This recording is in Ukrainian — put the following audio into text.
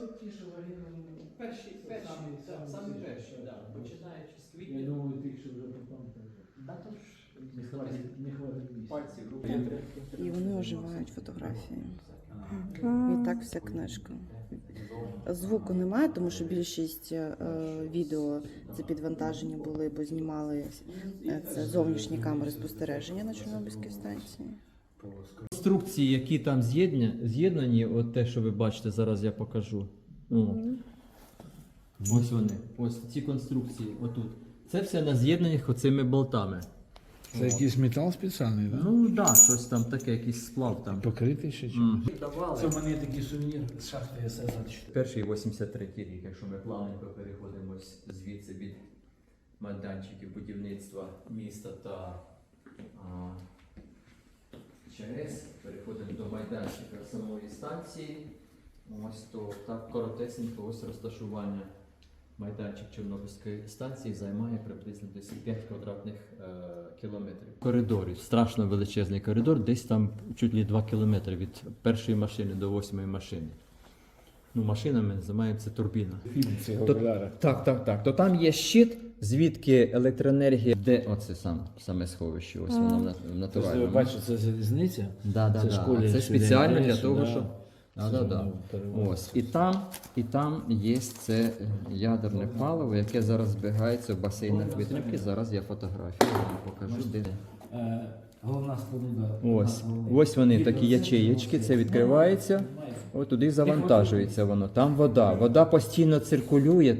Це ті, що варіанти. Перші, перші, Самі- так, самі самі перші, да, починаючи з Я квітня. думаю, тих, що вже потім. Да, то ж Не хватить, не хватить місця. пальці руки. І вони оживають фотографії. І так вся книжка. Звуку немає, тому що більшість е, відео це підвантажені були, бо знімали е, це зовнішні камери спостереження на Чорнобильській станції. Конструкції, які там з'єднані, з'єднані, от те, що ви бачите, зараз я покажу. О. Ось вони. Ось ці конструкції, отут. Це все на з'єднаннях оцими болтами. Це якийсь метал спеціальний, так? Ну так, да, щось там таке, якийсь сплав там. Покритий ще чим? М. Це в мене є такий сувенір з шахти СС-24. Перший 83 рік, якщо ми плавненько переходимо ось звідси від майданчиків будівництва міста та а, ЧАЕС, переходимо до майданчика самої станції. Ось то так коротесенько ось розташування. Майданчик Чорнобильської станції займає приблизно десь 5 квадратних е, кілометрів. Коридорів, страшно величезний коридор, десь там чуть ли 2 кілометри від першої машини до восьмої машини. Ну, машина ми турбіна. Фільм цих То- Так, так, так. То там є щит, звідки електроенергія. Де оце сам, саме сховище? Ось воно в Тобто, ви бачите, це залізниця. Да, да, Це да. школі Це спеціально для того, да. щоб. Да, да, да. Ось. І там, і там є це е, ядерне паливо, яке зараз зберігається в басейнах витримки. Зараз я фотографію вам покажу. Де. Е, Головна споруда. Ось. Ось вони такі ячеєчки, це відкривається. От туди завантажується воно. Там вода. Вода постійно циркулює.